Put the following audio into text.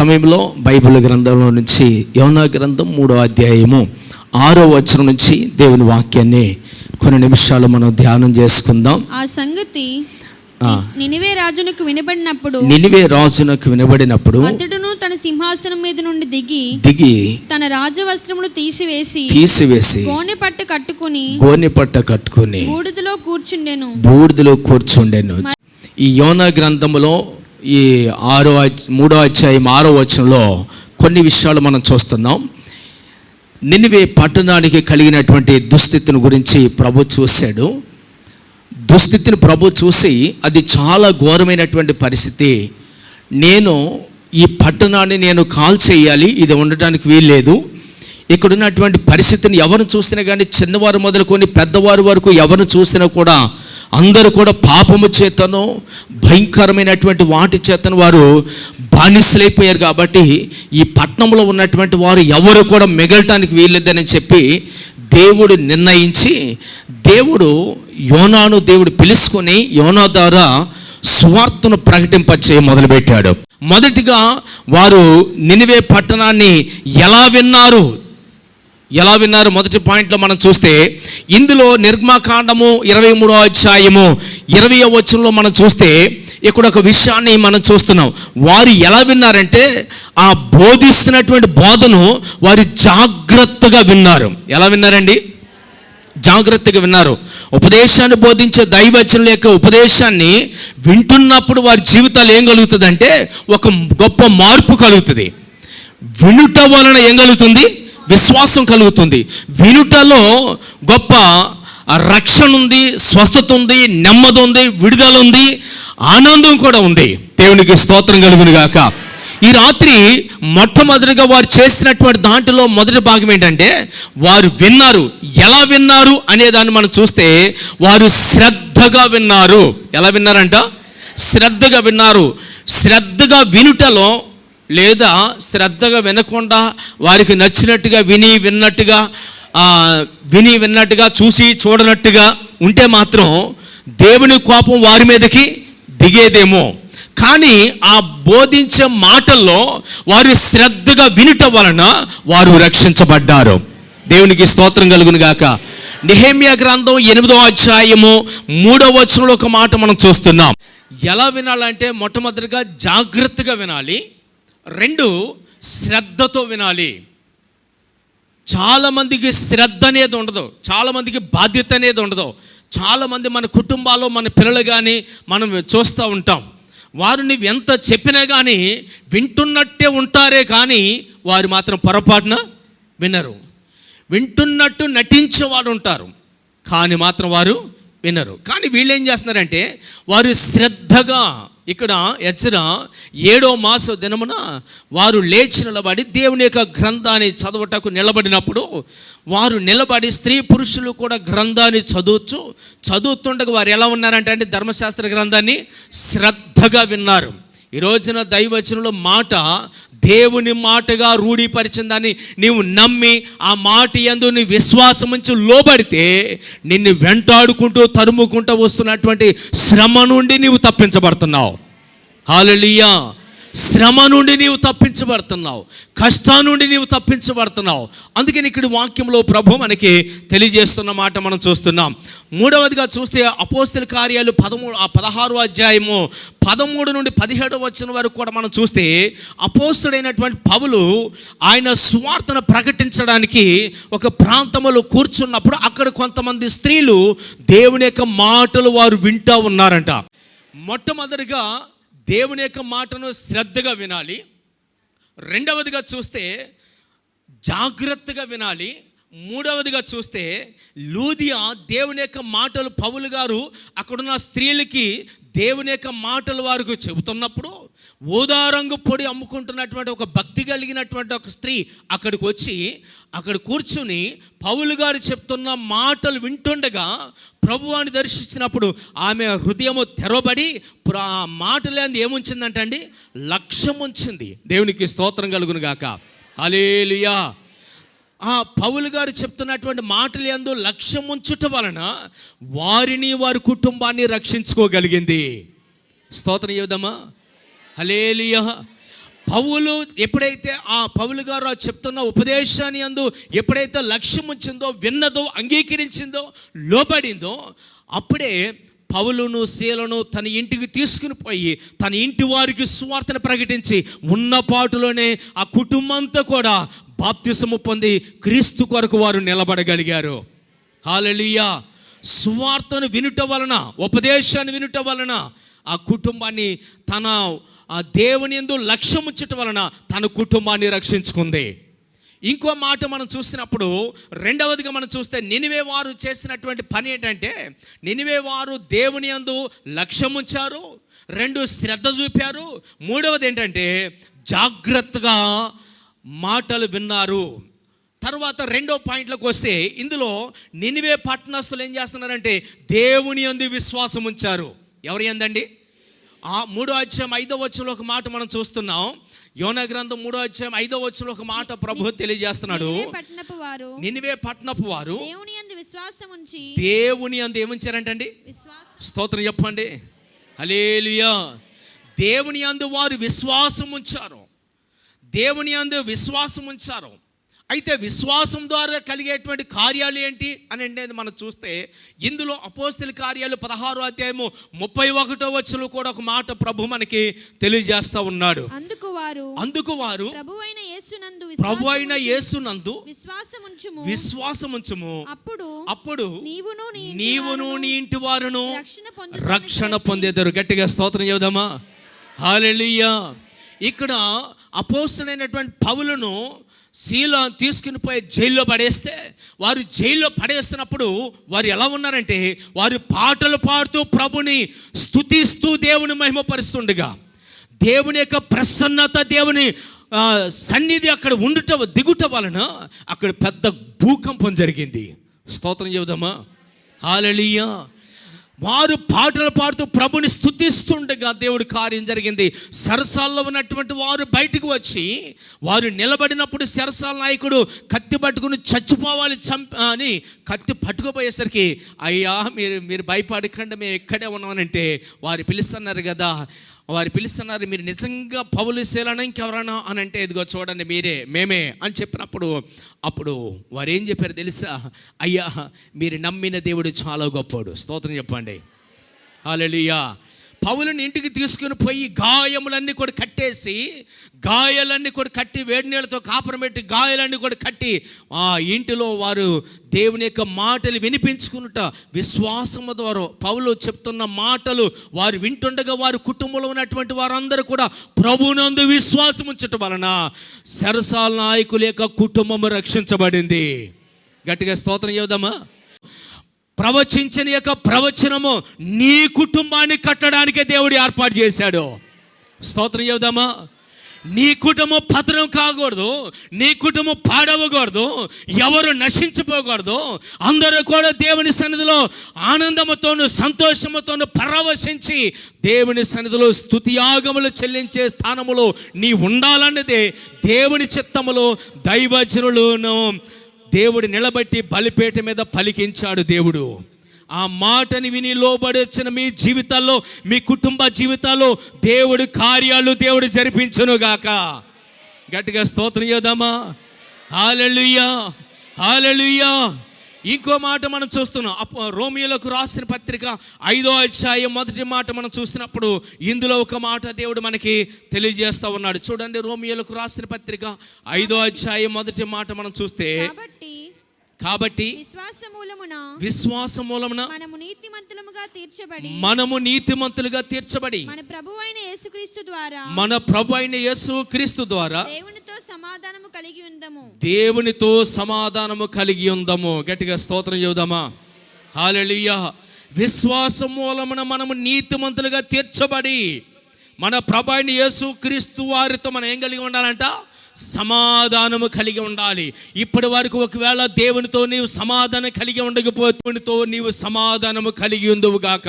సమయంలో బైబిల్ గ్రంథంలో నుంచి యోనా గ్రంథం మూడో అధ్యాయము ఆరో వచనం నుంచి దేవుని వాక్యాన్ని కొన్ని నిమిషాలు మనం ధ్యానం చేసుకుందాం. ఆ సంగతి. నినివే రాజునకు వినబడినప్పుడు నినివే రాజునకు వినబడినప్పుడు అతడును తన సింహాసనం మీద నుండి దిగి దిగి తన రాజవస్త్రములు తీసివేసి తీసివేసి గోనె పట్టు కట్టుకుని గోనె పట్ట కట్టుకుని బూడిదలో కూర్చుండెను. బూడిదలో కూర్చుండెను. ఈ యోనా గ్రంథములో ఈ ఆరో మూడో అధ్యాయం ఆరో వచనంలో కొన్ని విషయాలు మనం చూస్తున్నాం. నినివే పట్టణానికి కలిగినటువంటి దుస్థితిని గురించి ప్రభు చూశాడు. దుస్థితిని ప్రభు చూసి అది చాలా ఘోరమైనటువంటి పరిస్థితి. నేను ఈ పట్టణాన్ని నేను కాల్ చేయాలి ఇది ఉండటానికి వీల్లేదు. ఇక్కడ ఉన్నటువంటి పరిస్థితిని ఎవరు చూసినా కానీ చిన్నవారు మొదలుకొని పెద్దవారు వరకు ఎవరు చూసినా కూడా అందరూ కూడా పాపము చేతను భయంకరమైనటువంటి వాటి చేతను వారు బానిసలైపోయారు కాబట్టి ఈ పట్టణంలో ఉన్నటువంటి వారు ఎవరు కూడా మిగలటానికి వీల్లేదని చెప్పి దేవుడు నిర్ణయించి దేవుడు యోనాను దేవుడు పిలుచుకొని యోనా ద్వారా సువార్తను ప్రకటింపచే మొదలుపెట్టాడు. మొదటిగా వారు నినివే పట్టణాన్ని ఎలా విన్నారు? ఎలా విన్నారు? మొదటి పాయింట్లో మనం చూస్తే ఇందులో నిర్మాకాండము ఇరవై మూడో అధ్యాయము ఇరవై వచనంలో మనం చూస్తే ఇక్కడ ఒక విషయాన్ని మనం చూస్తున్నాం. వారు ఎలా విన్నారంటే ఆ బోధిస్తున్నటువంటి బోధను వారు జాగ్రత్తగా విన్నారు. ఎలా విన్నారండి? జాగ్రత్తగా విన్నారు. ఉపదేశాన్ని బోధించే దైవచనుల యొక్క ఉపదేశాన్ని వింటున్నప్పుడు వారి జీవితాలు ఏం కలుగుతుందంటే ఒక గొప్ప మార్పు కలుగుతుంది. వినుట వలన ఏం కలుగుతుంది? విశ్వాసం కలుగుతుంది. వినుటలో గొప్ప రక్షణ ఉంది స్వస్థత ఉంది నెమ్మది ఉంది విడుదల ఉంది ఆనందం కూడా ఉంది. దేవునికి స్తోత్రం కలుగును గాక. ఈ రాత్రి మొట్టమొదటిగా వారు చేసినటువంటి దాంట్లో మొదటి భాగం ఏంటంటే వారు విన్నారు. ఎలా విన్నారు అనేదాన్ని మనం చూస్తే వారు శ్రద్ధగా విన్నారు. ఎలా విన్నారంట? శ్రద్ధగా విన్నారు. శ్రద్ధగా వినుటలో లేదా శ్రద్ధగా వినకుండా వారికి నచ్చినట్టుగా విని విన్నట్టుగా విని విన్నట్టుగా చూసి చూడనట్టుగా ఉంటే మాత్రం దేవుని కోపం వారి మీదకి దిగేదేమో. కానీ ఆ బోధించే మాటల్లో వారు శ్రద్ధగా వినుట వలన వారు రక్షించబడ్డారు. దేవునికి స్తోత్రం కలుగును గాక. నిహేమియా గ్రంథం ఎనిమిదో అధ్యాయము మూడో వచనంలో ఒక మాట మనం చూస్తున్నాం. ఎలా వినాలంటే మొట్టమొదటిగా జాగ్రత్తగా వినాలి. రెండు శ్రద్ధతో వినాలి. చాలామందికి శ్రద్ధ అనేది ఉండదు. చాలామందికి బాధ్యత అనేది ఉండదు. చాలామంది మన కుటుంబాల్లో మన పిల్లలు కానీ మనం చూస్తూ ఉంటాం. వారు నీవు ఎంత చెప్పినా కానీ వింటున్నట్టే ఉంటారే కానీ వారు మాత్రం పొరపాటున వినరు. వింటున్నట్టు నటించేవాడు ఉంటారు. కానీ మాత్రం వారు వినరు. కానీ వీళ్ళు ఏం చేస్తున్నారంటే వారు శ్రద్ధగా ఇక్కడ ఎచ్చర ఏడో మాస దినమున వారు లేచి నిలబడి దేవుని యొక్క గ్రంథాన్ని చదవటకు నిలబడినప్పుడు వారు నిలబడి స్త్రీ పురుషులు కూడా గ్రంథాన్ని చదువుచు చదువుతుండగా వారు ఎలా ఉన్నారంటే అంటే ధర్మశాస్త్ర గ్రంథాన్ని శ్రద్ధగా విన్నారు. ఈ రోజున దైవచనంలో మాట దేవుని మాటగా రూఢీపరిచిందని నీవు నమ్మి ఆ మాట ఎందు నీ విశ్వాసమించి లోబడితే నిన్ను వెంటాడుకుంటూ తరుముకుంటూ వస్తున్నటువంటి శ్రమ నుండి నీవు తప్పించబడుతున్నావు. హాలలియా శ్రమ నుండి నీవు తప్పించబడుతున్నావు. కష్టం నుండి నీవు తప్పించబడుతున్నావు. అందుకని ఇక్కడ వాక్యంలో ప్రభు మనకి తెలియజేస్తున్న మాట మనం చూస్తున్నాం. మూడవదిగా చూస్తే అపోస్తుల కార్యాలు పదమూడు ఆ పదహారు అధ్యాయము పదమూడు నుండి పదిహేడు వచ్చిన వరకు కూడా మనం చూస్తే అపోస్తుడైనటువంటి పౌలు ఆయన సువార్తను ప్రకటించడానికి ఒక ప్రాంతంలో కూర్చున్నప్పుడు అక్కడ కొంతమంది స్త్రీలు దేవుని యొక్క మాటలు వారు వింటూ ఉన్నారంట. మొట్టమొదటిగా దేవుని యొక్క మాటను శ్రద్ధగా వినాలి. రెండవదిగా చూస్తే జాగ్రత్తగా వినాలి. మూడవదిగా చూస్తే లూదియా దేవుని యొక్క మాటలు పౌలు గారు అక్కడున్న స్త్రీలకి దేవుని యొక్క మాటలు వారికి చెబుతున్నప్పుడు ఓదారంగు పొడి అమ్ముకుంటున్నటువంటి ఒక భక్తి కలిగినటువంటి ఒక స్త్రీ అక్కడికి వచ్చి అక్కడ కూర్చుని పౌలు గారు చెప్తున్న మాటలు వింటుండగా ప్రభువాన్ని దర్శించినప్పుడు ఆమె హృదయము తెరవబడి ప్ర- ఆ మాటలేంది ఏముంచిందంటండి? లక్ష్యం ఉంచింది దేవునికి స్తోత్రం కలుగును గాక అలేలుయా ఆ పౌలు గారు చెప్తున్నటువంటి మాటలు ఎందు లక్ష్యం ఉంచుట వలన వారిని వారి కుటుంబాన్ని రక్షించుకోగలిగింది. స్తోత్రం చెబుదామా? హలేలియ పౌలు ఎప్పుడైతే ఆ పౌలు గారు చెప్తున్న ఉపదేశాన్ని అందు ఎప్పుడైతే లక్ష్యం ఉంచిందో విన్నదో అంగీకరించిందో లోబడిందో అప్పుడే పౌలును శీలను తన ఇంటికి తీసుకుని పోయి తన ఇంటి వారికి సువార్తను ప్రకటించి ఉన్నపాటులోనే ఆ కుటుంబంతో కూడా బాప్తిసము పొంది క్రీస్తు కొరకు వారు నిలబడగలిగారు. హాలెలుయా సువార్తను వినుట వలన ఉపదేశాన్ని వినుట వలన ఆ కుటుంబాన్ని తన ఆ దేవుని ఎందు లక్ష్యం ఉంచటం వలన తన కుటుంబాన్ని రక్షించుకుంది. ఇంకో మాట మనం చూసినప్పుడు రెండవదిగా మనం చూస్తే నినివే వారు చేసినటువంటి పని ఏంటంటే నినివే వారు దేవుని యందు లక్ష్యం ఉంచారు రెండు శ్రద్ధ చూపారు. మూడవది ఏంటంటే జాగ్రత్తగా మాటలు విన్నారు. తర్వాత రెండో పాయింట్లోకి వస్తే ఇందులో నినివే పట్టణస్తులు ఏం చేస్తున్నారంటే దేవుని అందు విశ్వాసం ఉంచారు. ఎవరి ఎందండి ఆ మూడో అధ్యాయం ఐదో వచ్చంలో ఒక మాట మనం చూస్తున్నాం. యోన గ్రంథం మూడో అధ్యాయం ఐదో వచ్చంలో ఒక మాట ప్రభు తెలియజేస్తున్నాడు. నినివే పట్టణపు వారు దేవుని యందు విశ్వాసం ఉంచి దేవుని అందు ఏముంచారంటండి? స్తోత్రం చెప్పండి. హలేలుయా దేవుని అందు వారు విశ్వాసం ఉంచారు. దేవుని అందు విశ్వాసం ఉంచారు. అయితే విశ్వాసం ద్వారా కలిగేటువంటి కార్యాలు ఏంటి అని అనేది మనం చూస్తే ఇందులో అపోస్తుల కార్యాలు పదహారో అధ్యాయము ముప్పై ఒకటో వచ్చులు కూడా ఒక మాట ప్రభు మనకి తెలియజేస్తా ఉన్నాడు. అందుకు వారు అందుకు వారు ప్రభు అయిన యేసునందు ప్రభు అయిన యేసునందు విశ్వాసం ఉంచుము. విశ్వాసం ఉంచుము. అప్పుడు అప్పుడు నీవును నీ ఇంటి నీవును వారును నీ ఇంటి వారును రక్షణ పొందు రక్షణ పొందేదారు. గట్టిగా స్తోత్రం చెబుదామా? హాలెలుయ్యా ఇక్కడ అపోస్తుడైనటువంటి పౌలను శీల తీసుకుని పోయి జైల్లో పడేస్తే వారు జైల్లో పడేస్తున్నప్పుడు వారు ఎలా ఉన్నారంటే వారు పాటలు పాడుతూ ప్రభుని స్తుతిస్తూ దేవుని మహిమపరుస్తుండగా. దేవుని యొక్క ప్రసన్నత దేవుని సన్నిధి అక్కడ ఉండుట దిగుట వలన అక్కడ పెద్ద భూకంపం జరిగింది. స్తోత్రం చెబుదామా? హాలలియా! వారు పాటలు పాడుతూ ప్రభుని స్థుతిస్తుండగా దేవుడి కార్యం జరిగింది. సరసాల్లో ఉన్నటువంటి వారు బయటకు వచ్చి వారు నిలబడినప్పుడు సరసాల నాయకుడు కత్తి పట్టుకుని చచ్చిపోవాలి చంప అని కత్తి పట్టుకుపోయేసరికి అయ్యా మీరు మీరు భయపడకుండా మేము ఇక్కడే ఉన్నామనంటే వారు పిలుస్తున్నారు కదా. వారు పిలుస్తున్నారు మీరు నిజంగా పౌలు శీలన ఇంకెవరన్నా అని అంటే ఇదిగో చూడండి మీరే మేమే. అని చెప్పినప్పుడు అప్పుడు వారు ఏం చెప్పారు తెలుసా? అయ్యా మీరు నమ్మిన దేవుడు చాలా గొప్పవాడు. స్తోత్రం చెప్పండి. హాలెలుయా పౌలను ఇంటికి తీసుకుని పోయి గాయములన్నీ కూడా కట్టేసి గాయాలన్నీ కూడా కట్టి వేడి నీళ్ళతో కాపురం పెట్టి గాయాలన్నీ కూడా కట్టి ఆ ఇంటిలో వారు దేవుని యొక్క మాటలు వినిపించుకున్నట విశ్వాసము ద్వారా పౌలు చెప్తున్న మాటలు వారు వింటుండగా వారి కుటుంబంలో ఉన్నటువంటి వారందరూ కూడా ప్రభునందు విశ్వాసం ఉంచటం వలన సరసాల నాయకుల యొక్క కుటుంబము రక్షించబడింది. గట్టిగా స్తోత్రం చేద్దామా ప్రవచించిన యొక్క ప్రవచనము నీ కుటుంబాన్ని కట్టడానికే దేవుడు ఏర్పాటు చేశాడు. స్తోత్రం చెబుదామా? నీ కుటుంబం పతనం కాకూడదు నీ కుటుంబం పాడవకూడదు ఎవరు నశించిపోకూడదు అందరూ కూడా దేవుని సన్నిధిలో ఆనందముతోను సంతోషముతోను పరవశించి దేవుని సన్నిధిలో స్తుతియాగములు చెల్లించే స్థానములో నీ ఉండాలన్నదే దేవుని చిత్తములో దైవజనులను దేవుడు నిలబెట్టి బలిపేట మీద పలికించాడు దేవుడు. ఆ మాటని విని లోబడొచ్చిన మీ జీవితాల్లో మీ కుటుంబ జీవితాల్లో దేవుడు కార్యాలు దేవుడు జరిపించును గాక. గట్టిగా స్తోత్రం చేద్దామా? హాలెలుయ్యా హాలెలుయ్యా ఇంకో మాట మనం చూస్తున్నాం. అప్ప రోమియోలకు రాసిన పత్రిక ఐదో అధ్యాయం మొదటి మాట మనం చూసినప్పుడు ఇందులో ఒక మాట దేవుడు మనకి తెలియజేస్తా ఉన్నాడు. చూడండి రోమియోలకు రాసిన పత్రిక ఐదో అధ్యాయం మొదటి మాట మనం చూస్తే కాబట్టి కాబట్టి విశ్వాస మూలమున విశ్వాస మూలమున మనము నీతిమంతులముగా తీర్చబడి మనము నీతిమంతులుగా తీర్చబడి మన ప్రభు అయిన యేసుక్రీస్తు ద్వారా మన ప్రభు అయిన యేసు క్రీస్తు ద్వారా దేవునితో సమాధానము కలిగి ఉందము. దేవునితో సమాధానము కలిగి ఉందము. గట్టిగా స్తోత్రం చెబుదామా? హాలెలుయ్యా విశ్వాసం మూలమున మనము నీతిమంతులుగా తీర్చబడి మన ప్రభు అయిన యేసు క్రీస్తు వారితో మనం ఏం కలిగి ఉండాలంట? సమాధానము కలిగి ఉండాలి. ఇప్పటి వరకు ఒకవేళ దేవునితో నీవు సమాధానం కలిగి ఉండకపోతే దేవునితో నీవు సమాధానము కలిగి ఉందవు గాక